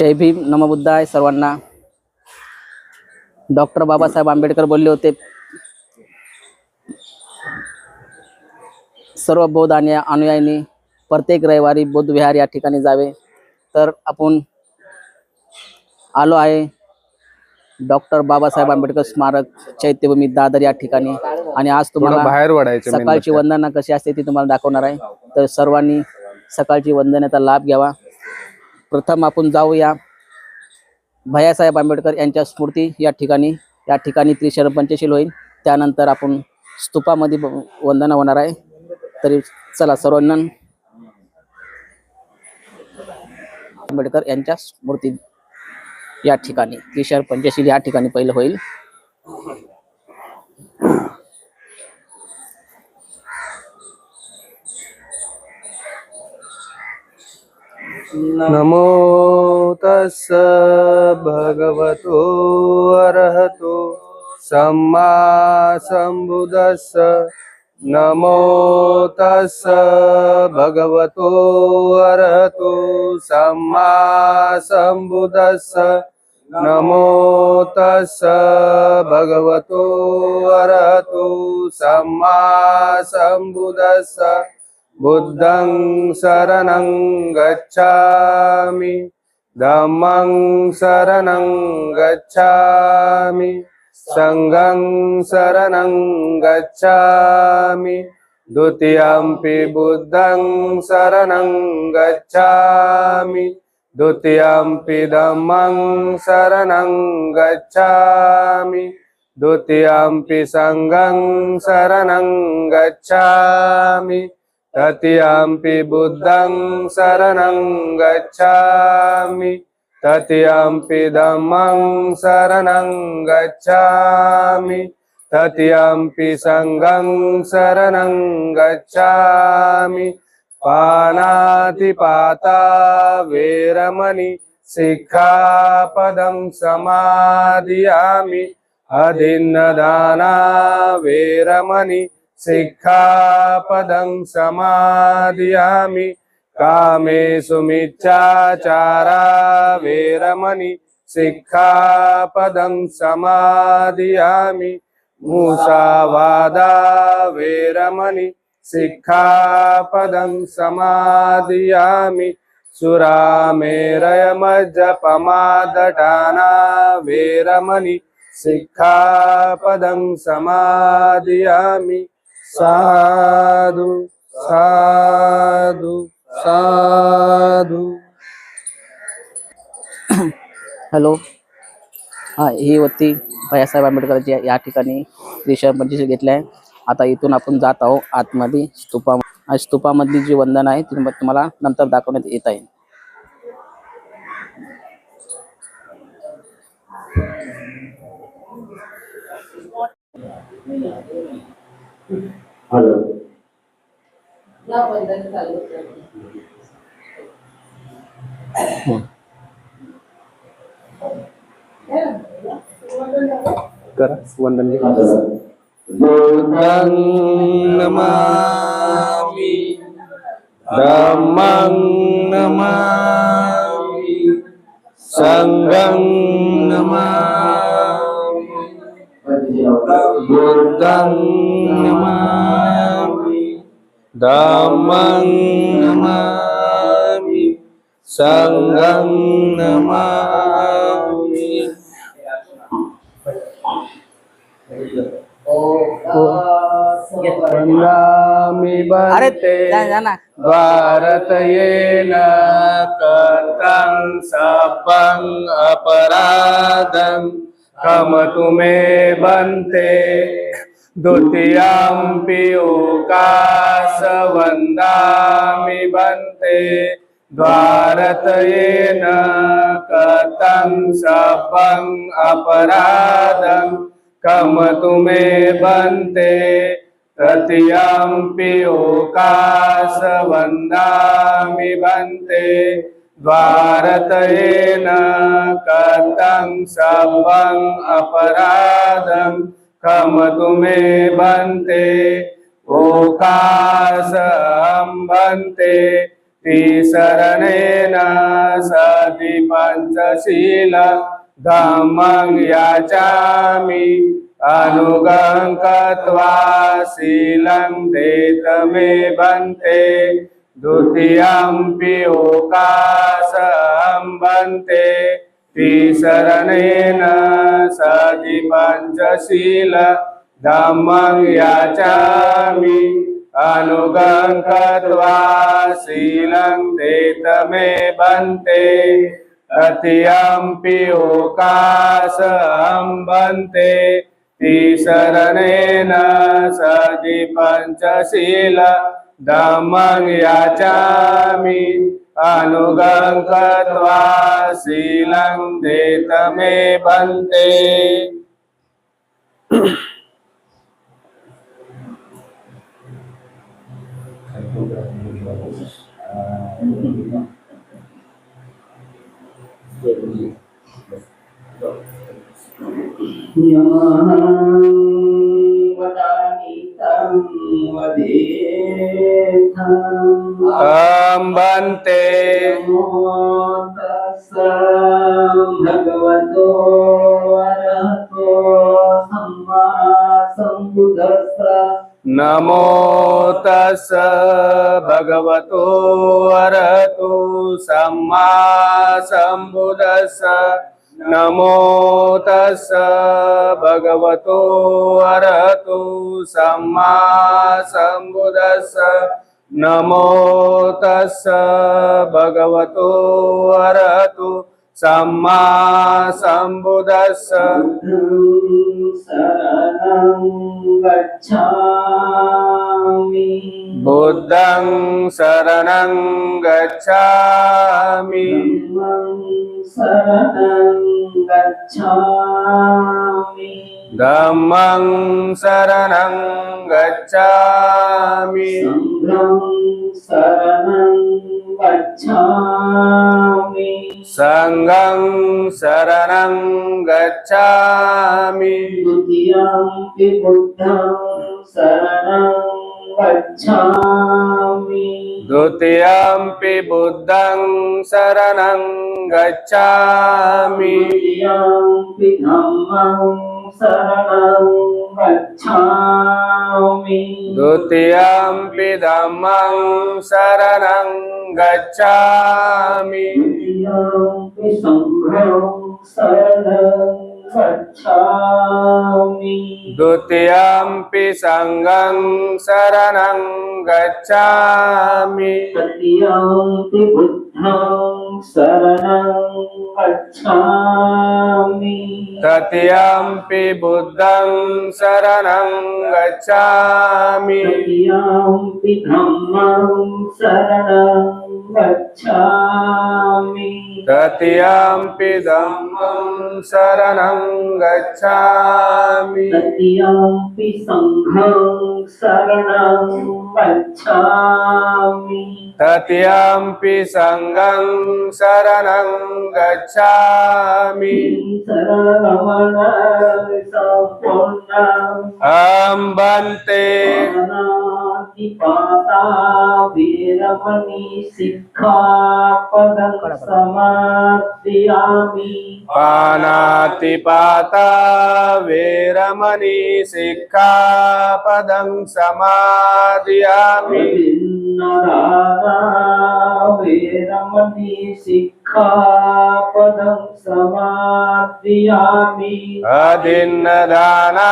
जय भीम नमबुद्धाय सर्वांना. डॉक्टर बाबासाहेब आंबेडकर बोलले होते सर्व बौद्ध आणि अनुयायांनी प्रत्येक रविवारी बौद्ध विहार या ठिकाणी जावे. तर आपण आलो आहे डॉक्टर बाबासाहेब आंबेडकर स्मारक चैत्यभूमी दादर या ठिकाणी. आणि आज तुम्हाला बाहेर main सकाळची. वंदना कशी असते ती तुम्हाला दाखवणार आहे. तर सर्वांनी सकाळची वंदनेचा लाभ घ्यावा. प्रथम आपण जाऊया भैयासाहेब आंबेडकर यांच्या स्मृती या ठिकाणी. या ठिकाणी त्रिशरण पंचशील होईल. त्यानंतर आपण स्तूपामध्ये वंदना होणार आहे. तरी चला सर्वांना आंबेडकर यांच्या स्मृती या ठिकाणी. त्रिशरण पंचशील या ठिकाणी पहिलं होईल. नमो तस्स भगवतो अरहतो। सम्मा सम्बुदस्स। नमो तस्स भगवतो अरहतो। सम्मा सम्बुदस्स। नमो तस्स भगवतो अरहतो। सम्मा सम्बुदस्स। बुद्धं शरणं गच्छामि धम्मं शरणं गच्छामि सङ्गं शरणं गच्छामि द्वितीयम्पि बुद्धं शरणं गच्छामि द्वितीयम्पि धम्मं शरणं गच्छामि द्वितीयम्पि सङ्गं शरणं गच्छामि तृतीयम्पि बुद्धं शरणं गच्छामि। तृतीयम्पि धम्मं शरणं गच्छामि। तृतीयम्पि सङ्गं शरणं गच्छामि। पानातिपाता वेरमणि शिक्षापदं समाधियामि अधिन्नदाना वेरमणि शिक्षापदं समाधियामि कामेषु मिच्छाचारा वेरमणि शिक्षापदं समाधियामि मूषावादा वेरमणि शिक्षापदं समाधियामि सुरामेरयमज्जपमादटाना वेरमणि शिक्षापदं समाधियामि साधु साधु साधु। हॅलो. हा ही होती भैयासाहेब आंबेडकरची या ठिकाणी त्रिशरण पंचशील घेतले आहे. आता इथून आपण जात आहोत आतमध्ये स्तूपा स्तूपामधली जी वंदन आहे ती मग तुम्हाला नंतर दाखवण्यात येत आहे. करा वंदन घे बुद्धं नमामि धम्मं नमामि सङ्गं नमामि बुद्धं नमामि धम्मं नमामि सङ्गं नमामि वन्दामि अरे भन्ते जा जा ना भारत येन कृतं सपं अपराधं कम तुमे बनते। द्वितीयम्पि ओकाश वन्दामि बन्ते। द्वारतयेन कतं कृतं सपं अपराधं। कम तुमे बन्ते। तृतीयं ओकाश वन्दामि बन्ते। भारतेन कथं सर्वम् अपराधं कमतु मे बन्ते ओकाशं बन्ते। तिसरणेन सति पञ्चशील धम्मं याचामि अनुगं कृत्वा शीलं देतमे बन्ते। द्वितीयम्पि ओकासं बन्ते तिसरणेन सति पञ्चशील धम्मं याचामि अनुगं कृत्वा शीलं देतमे बन्ते तृतीयम्पि ओकासं बन्ते तिसरणेन सति Panchsheel Damang yacami anugang katwa silang detame bante. Yeah. वदेथम् अं बन्ते नमो तस्स भगवतो अरहतो सम्मा सम्बुद्धस्स नमो तस् भगवतो अरहतो सम्मा सम्बुदस्स नमो तस् भगवतो अरहतो सम्मा सम्बुदस्स। नमो तस् भगवतो अरहतो Sama Sambuddhasa Saranam Gacchami. Buddhang Saranam Gacchami. Saranam Gacchami. Dhammang Saranam Gacchami. Sangham Saranam गच्छामि सङ्घं शरणं गच्छामि द्वितीयम्पि बुद्धं शरणं गच्छामि द्वितीयम्पि बुद्धं शरणं गच्छामि द्वितीयम्पि धम्मं शरणं गच्छामि द्वितीयम्पि धम्मं शरणं गच्छामि द्वितीयम्पि सङ्घं शरणं गच्छामि द्वितीयम्पि सङ्घं शरणं गच्छामि तृतीयम्पि बुद्धं शरणं गच्छामि तृतीयम्पि बुद्धं शरणं गच्छामि तृतीयम्पि धम्मं शरणं गच्छामि तृतीयम्पि धम्मं शरणं गच्छामि तृतीयम्पि सङ्घं शरणं गच्छामि तृतीयम्पि सङ्घं शरणं गच्छामि शरणरमण सम्पूर्णम् अहं పాతా వీరమణి సిక్ఖాపదం సమాప్యామి పానాతి పాతా వీరమణి సిక్ఖాపదం సమాద్యామి వీరమణి సిక్ सिक्खापदं समाप्यामि अदिन्नदाना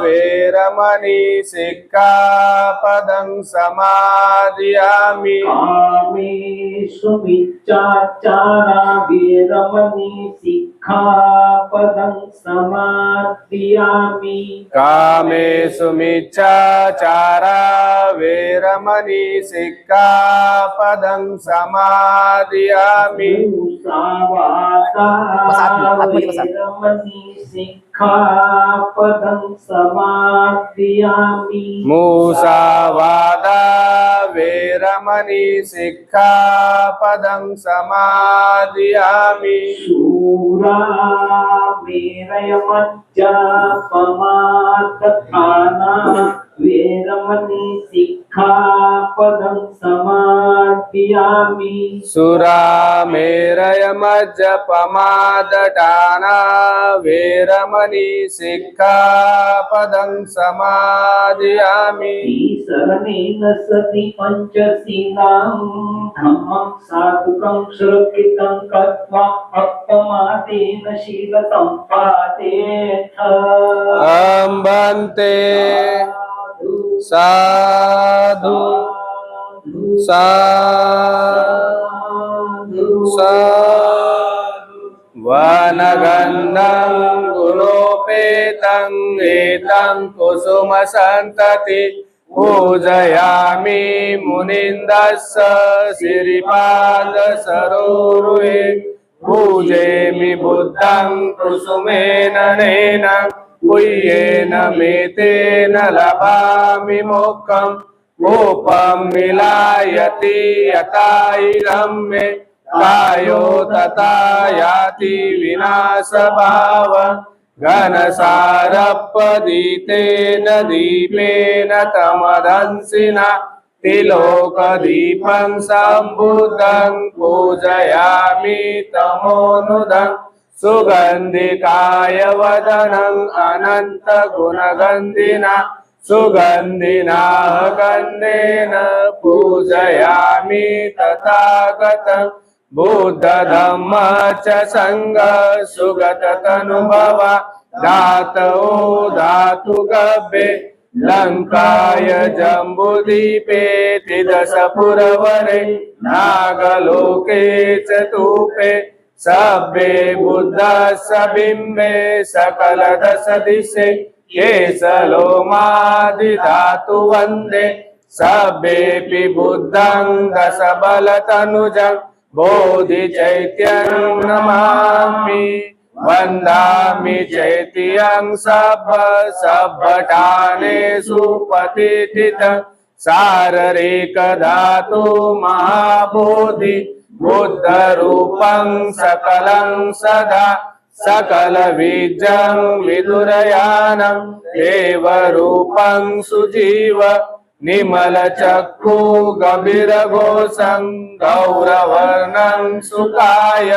वेरमणि सिक्खापदं समादयामि कामेषु मिच्चाचारा वीरमणि सिक्खापदं समाप्यामि कामेषु मिच्छाचारा वेरमणि सिक्खापदं समादयामि मुसावादा वीरमणि सिक्खापदं समाप्यामि मूसावादा वेरमणि सिक्खापदं समादयामि शूरा वीरयमज्जा पमातथाना वीरमणि सिक्खापदं समाप्यामि निवार्पयामि सुरामेरयमज्जपमादटाना वेरमणि सिक्खापदं समादयामि शरणेन सति पञ्चशीलां धम्मं साधुकं सुरक्षितं कृत्वा अप्तमादेन शीलसम्पादेथ अम्बन्ते साधु साधु साधु वनगन्धं गुणोपेतं एतं कुसुमसन्तति पूजयामि मुनिन्दस्य श्रीपादसरोरुहे पूजेमि बुद्धं कुसुमेन नेन पुय्येन मेतेन लभामि मोक्षम् रूपं मिलायति यथा इदं मे कायो तथा याति विनाशभाव घनसारपदीतेन दीपेन तमदंसिना तिलोकदीपं सम्बुद्धं पूजयामि तमोनुदं। सुगन्धिकाय वदनम् अनन्तगुणगन्धिना सुगन्धिना गन्धेन पूजयामि तथागतम् बुद्धधम्म च सङ्ग सुगततनुभव धातौ धातु गभ्ये लङ्काय जम्बुदीपे त्रिदशपुरवरे नागलोके च तूपे सभ्ये बुद्धस्य बिम्बे सकलदश दिशे केशलोमादिधातु वन्दे सभ्येऽपि बुद्धं दशबलतनुजम् बोधिचैत्यं नमामि वन्दामि चैत्यं सभ सभटानेषु पतिथित शाररिकधातु महाबोधि बुद्धरूपं सकलं सदा सकलबीजं विदुरयानं देवरूपं सुजीव निमलचक्षु गभीरघोषं गौरवर्णं सुखाय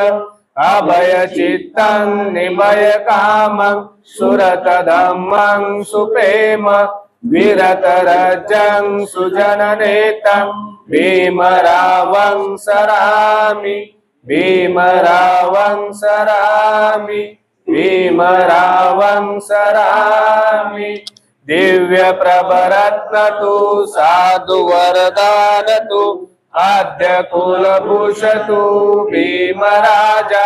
अभयचित्तं निभयकामं सुरतधम्मं सुप्रेम विरतरजं सुजननेतं भीमरावं सरामि भीमरावं सरामि भीमरावं सरामि। दिव्यप्रभरत्नतु साधु वरदानतु आद्य कुलभूषतु भीमराजा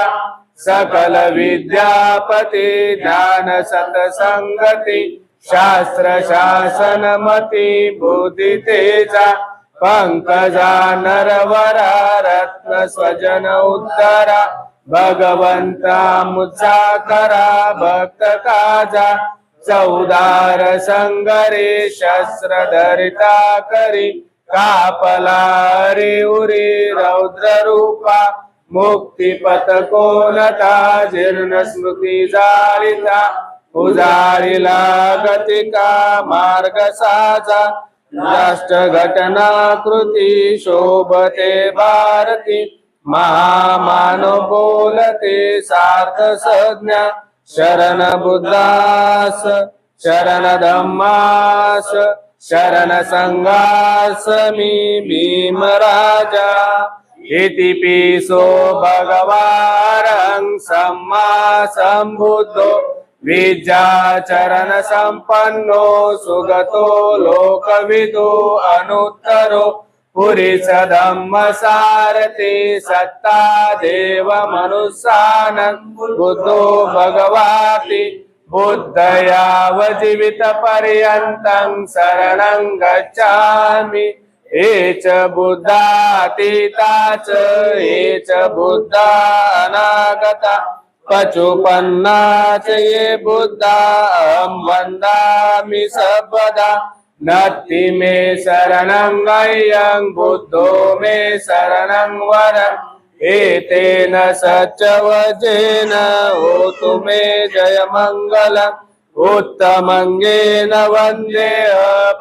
सकल विद्यापति ज्ञान सतसंगति शास्त्र शासनमति बुद्धि तेजा पंकजा नरवरा रत्न स्वजन उत्तरा भगवंता मुसाकरा भक्त काजा चौदार संगरे शस्त्र धरिता करी कापलारी उरी रौद्र रूपा मुक्ती कोणता जीर्ण स्मृती जाळिता उजाळीला गतिका मार्ग साजा राष्ट्र घटना कृती शोभते भारती महामानव बोलते सार्थ संज्ञा शरण बुद्धास शरण धम्मास शरण संघास मी भीमराजा इति पिसो भगवारं सम्मा सम्बुद्धो विद्याचरण संपन्नो सुगतो लोकविदो अनुत्तरो पुरी सदम सारथी सत्ता देव मनुष्यानं. बुद्धो भगवाति बुद्धयाव जीवित पर्यन्तं शरणं गच्छामि. हे च बुद्धातीता च हे च बुद्धा अनागता पचुपन्ना च ये बुद्धा अहं वन्दामि सर्वदा. नत्ति मे शरणं अयं बुद्धो मे शरणं वरम् एतेन सच्चवजेन होतु मे जयमङ्गलम् उत्तमङ्गेन वन्दे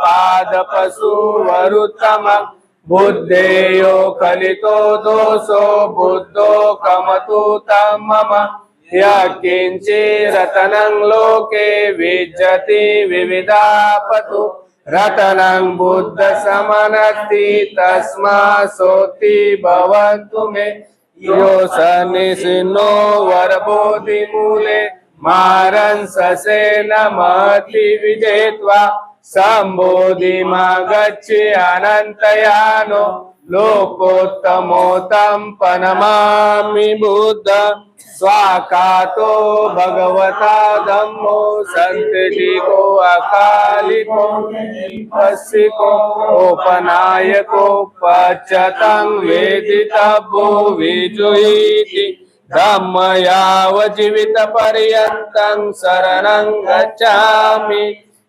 पादपशुवरुत्तमम् बुद्धेयो कलितो दोषो बुद्धो कमतु तं मम यत्किञ्चिरतनं लोके विज्जति विविधापतु रतनं बुद्धसमनस्ति तस्मा सोति भवन्तु मे। यो सन्निसिन्नो वरबोधिमूले मारन् ससेन महति विजेत्वा सम्बोधिमागच्छि अनन्तयानो लोकोत्तमोत्तम पनमामि बुद्ध स्वाकातो भगवता धम्मो सन्तिको अकालिको पस्सिको उपनायको पचतं वेदितभो विजुयीति धम्म यावजीवितपर्यन्तं शरणं गच्छामि।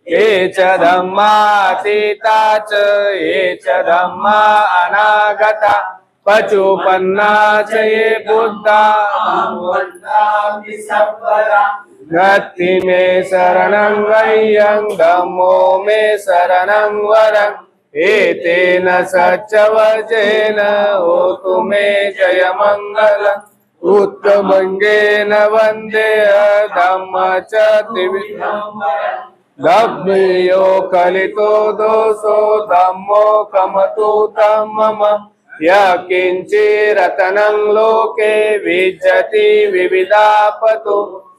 ये च धम्मातीता च ये च धम्मा अनागता पचुपन्ना च ये बुद्धा। गति मे शरणं वय्यं धम्मो मे शरणं वरं। एतेन सच्चवचेन होतु मे जयमङ्गलम्। उत्तमङ्गेन वन्दे धम्म च त्रिविधम् लभ्यो कलितो दोषो धम्मो कमतु मम यकिञ्चिरतनं लोके विज्जति विविधापतु।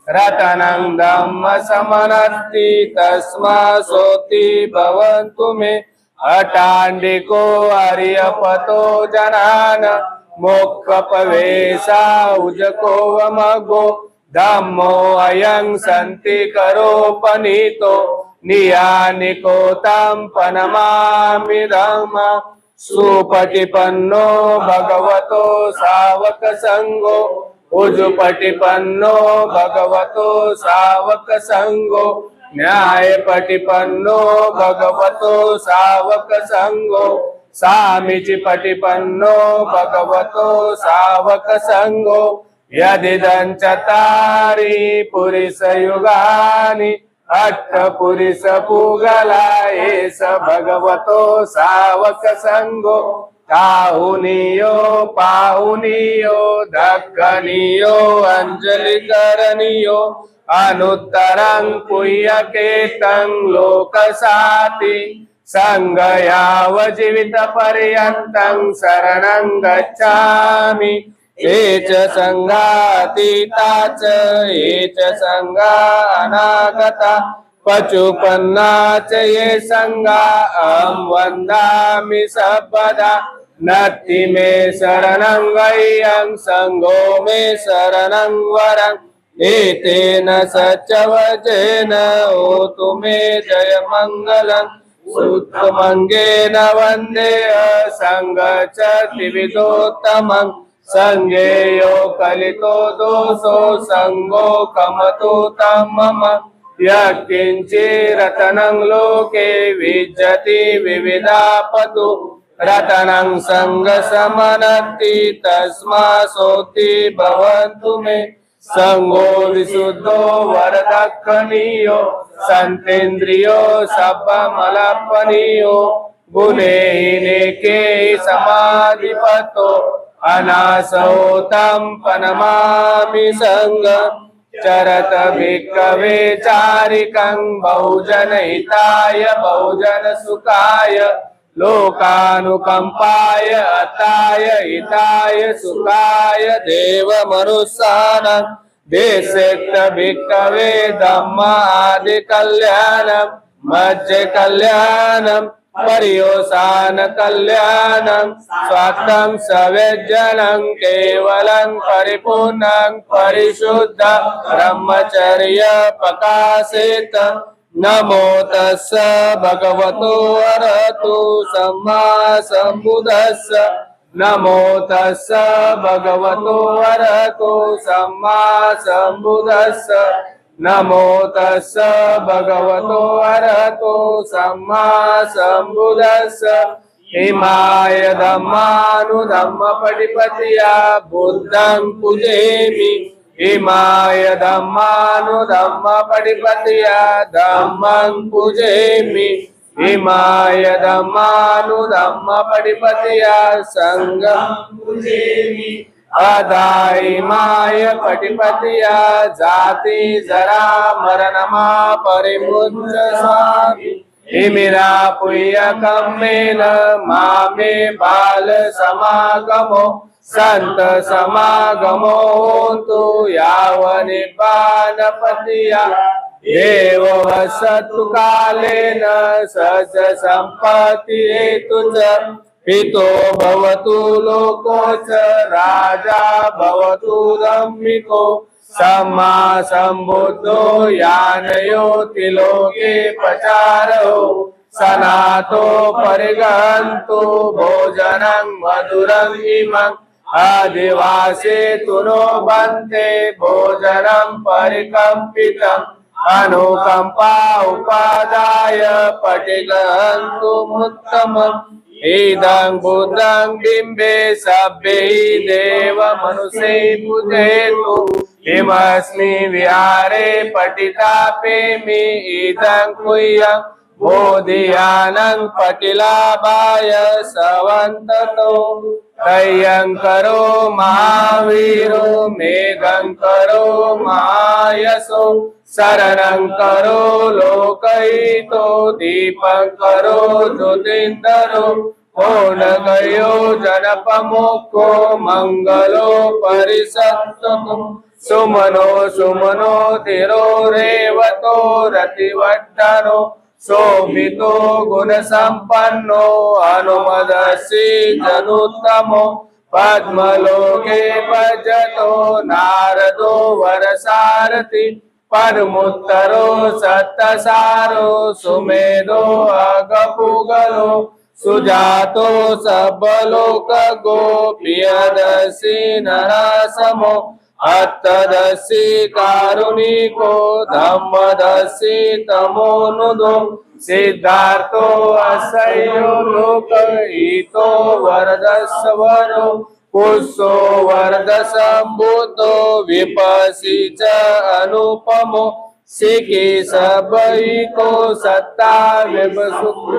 रतनं धम्म समनस्ति तस्मा सोति भवन्तु मे। अटाण्डिको अर्यपतो जनान मोक्षपवेशा उजको वमगो धम्मो अयं सन्ति करोपनीतो नियानिको तं पनमामि धम्म सुपटिपन्नो भगवतो सावक संगो उजुपटिपन्नो भगवतो सावक संगो न्यायपटिपन्नो भगवतो सावक संगो सामिचि भगवतो सावक यदिदञ्च यदिदं चतारि पुरिसयुगानि अट्टपुरिसपूगला एष भगवतो सावकसङ्गो काहुनीयो पाहुनीयो दक्खनीयो अञ्जलिकरणीयो अनुत्तरं पुय्यकेतं लोकसाति. सङ्गयावजीवितपर्यन्तं शरणं गच्छामि. ये च सङ्गातीता च च सङ्गा अनागता पचुपन्ना च ये सङ्गा अहं वन्दामि सपदा। नत्ति मे शरणं वैयं सङ्गो मे शरणं वरं। एतेन सच्चवचेन होतु मे जयमङ्गलम्। सुत्तमङ्गेन वन्दे सङ्ग च सङ्गेयो कलितो दोषो सङ्गो कमतु तं मम। यत्किञ्चिरतनं लोके विज्जति विविधापतु। रतनं सङ्गसमनत्ति तस्मा सोति भवन्तु मे। सङ्गो विशुद्धो वरदक्षणीयो सन्तेन्द्रियो सब्बमलपनीयो गुणेनेके समाधिपतो अनासौ तं पनमामि सङ्ग चरत भिक्कवे चारिकं बहुजनहिताय बहुजनसुखाय लोकानुकम्पाय अताय हिताय सुखाय देवमनुष्यानम् देशेत्त भिक्कवे धम्म आदि कल्याणम् मज्ज कल्याणम् पर्योसान कल्याणं स्वार्थं सवेज्जनं केवलं परिपूर्णं परिशुद्ध ब्रह्मचर्य प्रकाशेत। नमो तस्स भगवतो अरतु सम्मा सम्बुधस्स। नमो तस्स भगवतो अरतु सम्मा నమో తస్స భగవతో అరహతో సమ్మా సంబుదస్స హిమాయ ధమ్మాను ధమ్మ పటిపతియా బుద్ధం పుజేమి. హిమాయ ధమ్మాను ధమ్మ పటిపతియా ధమ్మం పుజేమి. హిమాయ ధమ్మాను ధమ్మ పటిపతియా సంగం పుజేమి. अदाई माय पटिपतिया जाती जरा मरणमा परिमुच स्वामी इमिरा पुय्यकम्मेन मामे बाल समागमो संत समागमो होन्तु यावनिपानपतिया एव वसतु कालेन सज संपत्ती तुझ पितो भवतु लोकोच राजा भवतु धम्मिको सम्मा सम्बुद्धो यानयोति लोके प्रचारो सनातो परिगन्तु भोजनं मधुरम् इमम् आदिवासे तु नो बन्ते भोजनं परिकम्पितम् अनुकम्पा उपादाय पटिगन्तुमुत्तमम् इदं बुद्धं बिम्बे सभ्यै देव मनुष्ये पूजयतु। किमस्मि विहारे पठितापेमि इदं कुह्यं ो पटिलाभाय सवन्ततो कय्यङ्करो महावीरो मेघंकरो महायसो शरणंकरो लोकयितो दीपङ्करो ज्योतिन्दरो ओनगयो जनपमुखो मङ्गलो परिषत्सु सुमनो सुमनो तिरो रेवतो रतिवट्टनो सोमितो गुणसम्पन्नो अनुमदसि जनुत्तमो पद्मलोके भजतो नारदो वरसारथि परमुत्तरो सत्तसारो सुमेधो अगपुगलो सुजातो सबलोक गोप्यदसि नरसमो अत्तदसि कारुणिको धम्मदसि तमोनुदो सिद्धार्थो असह्यो लोक हितो वरदस्वरो पुष्यो वरदसम्बुद्धो विपसि च अनुपमो सिखि सबैको सत्ता विभसुखु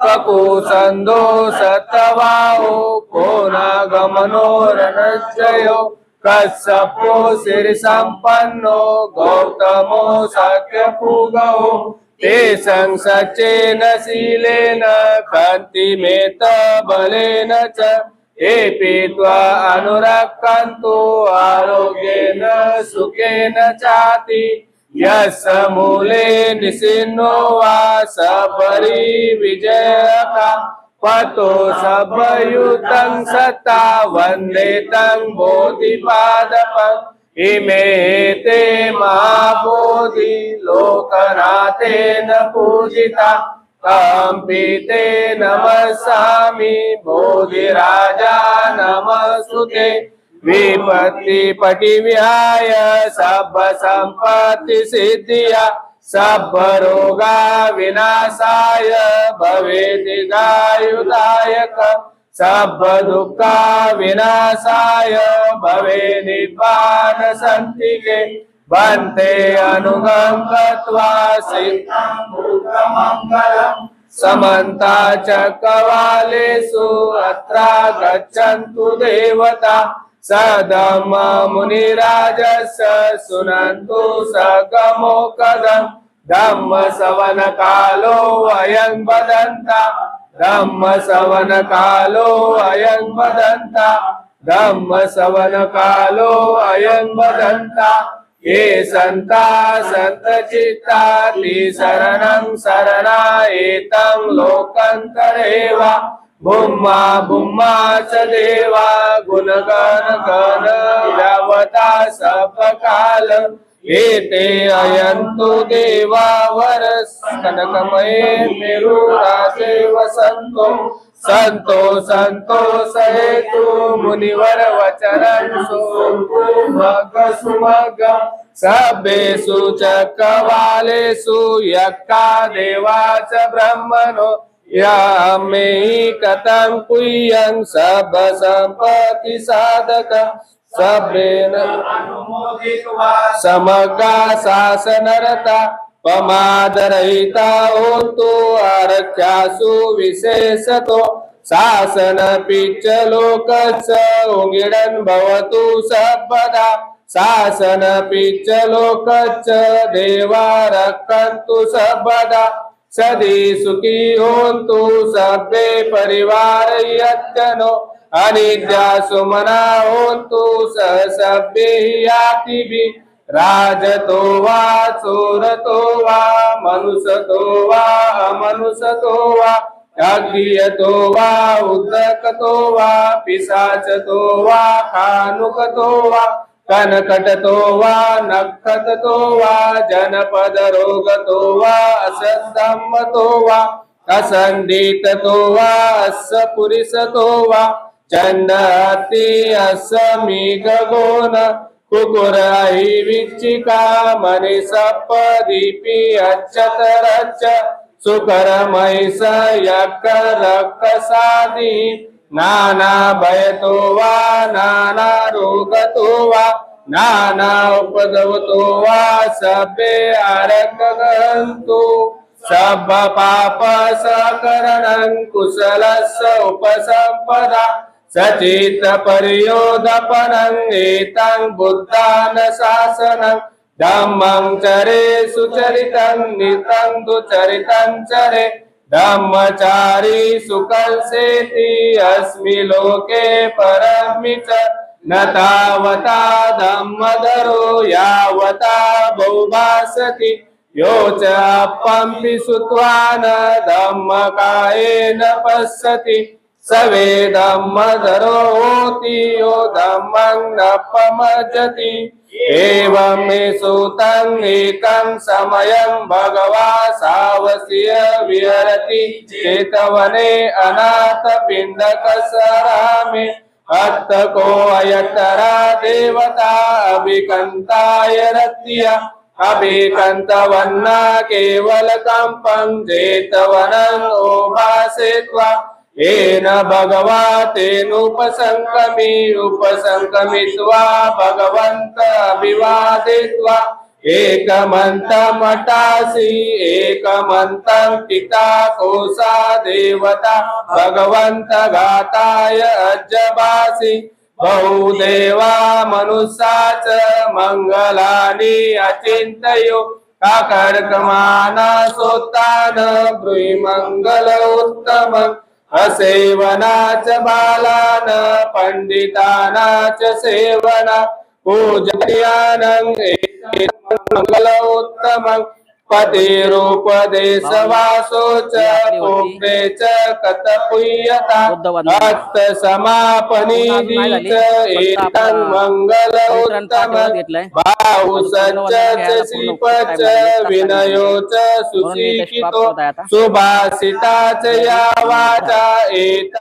सुखदायको ककुसन्दो सतवाहो कोनागमनो रणजयो कश्यपो सिरिसम्पन्नो गौतमो शक्यपुगौ ते संसचेन शीलेन कान्तिमेत बलेन च। हे पीत्वा अनुरक्षन्तु आरोग्येन सुखेन चाति। मूले निसिन्नो वा सबरी विजयका। पतो सबयुतं सता वन्दे तं बोधिपादपम् इमे ते महाबोधि लोकनाथेन पूजिता। कम्पिते नमस्सामि बोधिराजा नमस्तुते विपत्ति पटिविहाय सब संपत्ति सिद्धिया सब रोगा विनाशाय भवेदिगायुदायक सब दुःखा विनाशाय भवे निपान सन्तिके बन्ते अनुगं गत्वा सिद्धं भूतमङ्गलम् समन्ता चक्रवालेषु अत्रा गच्छन्तु देवता। सदम मुनिराजस्य शृणन्तु सगमो कदम् अयं वदन्ता। धम्म अयं वदन्ता। धम्म अयं वदन्ता। ये सन्ता सन्तचित्ता शरणं शरणा एतं लोकन्तरेवा। बुम्मा बुम्मा च देवा गुणगण गण यावता सपकाल एते अयन्तु देवावर कनकमये मेरुरासे वसन्तो संतो संतो सहेतु मुनिवर वचनं सुमग सुमग सभ्येषु चक्रवालेषु यक्का देवा च ब्रह्मणो यामे कथं कुय्यं सब सम्पत्ति साधक सभ्येन अनुमोदित्वा समग्रा शासनरता पमादरहिता होतो आरक्षासु विशेषतो शासन पिच्च लोकच उङ्गिडन् भवतु सर्वदा शासन पिच्च लोकच देवा रक्षन्तु सर्वदा सदी सुखी होंतु सर्वे परिवार यत्नो अनिद्या सुमना होन्तु स सभ्ये राज राजतो वा चोरतो वा मनुसतो वा अमनुसतो वा अज्ञियतो वा उदकतो वा पिशाचतो वा कानुकतो वा कनकटतो वा नखततो वा जनपदरोगतो वा असद्धम्मतो वा असन्दिततो वा अस्य पुरिसतो वा चण्डहति अस्मि मेघगोन कुकुराहि विच्चिका मणिसप्पदीपि अच्छतरच्च सुकरमहिष यक्करक्कसादि नाना भयतो वा नाना रोगतो वा नाना उपद्रवतो वा सब पाप सकरणं कुशलस्य उपसम्पदा। सचित एतं बुद्धान शासनं। धम्मं चरे सुचरितं नितं दुचरितं चरे धम्मचारी सुकल्सेति अस्मि लोके परमि च न तावता धम्मधरो यावता बहुभासति। यो च अपम्पि सुत्वा न धम्मकायेन पश्यति। सवे धम्म धरोति यो धम्मं न पमजति एवं मे सुतं एकं समयं भगवा सावस्य विहरति। चेतवने अनाथपिण्डकसरामे। अत्तको अयतरा देवता अभिकन्ताय रत्या। अभिकन्तवन्ना केवल कम्पं ओभासे त्वा येन भगवा तेनुपसङ्कमि उपसङ्कमित्वा भगवन्त अभिवादित्वा। एकमन्तमटासि एकमन्तं पिता कोसा देवता भगवन्त घाताय अजबासि बहुदेवा मनुष्या च मङ्गलानि अचिन्तयो। काकर्कमाना सोत्तान ब्रूहि मङ्गल असेवनाच बालान पंडितानाच सेवना पूजयानं मंगलोत्तमं मङ्गलोत्तमं पतिरूपदेशवासो च पुत्रे च कथपुय्यता अत्त समापनी एतं मङ्गल उत्तमं बाहु सच्च च विनयो च सुशिक्षितो सुभाषिता च या वाचा एत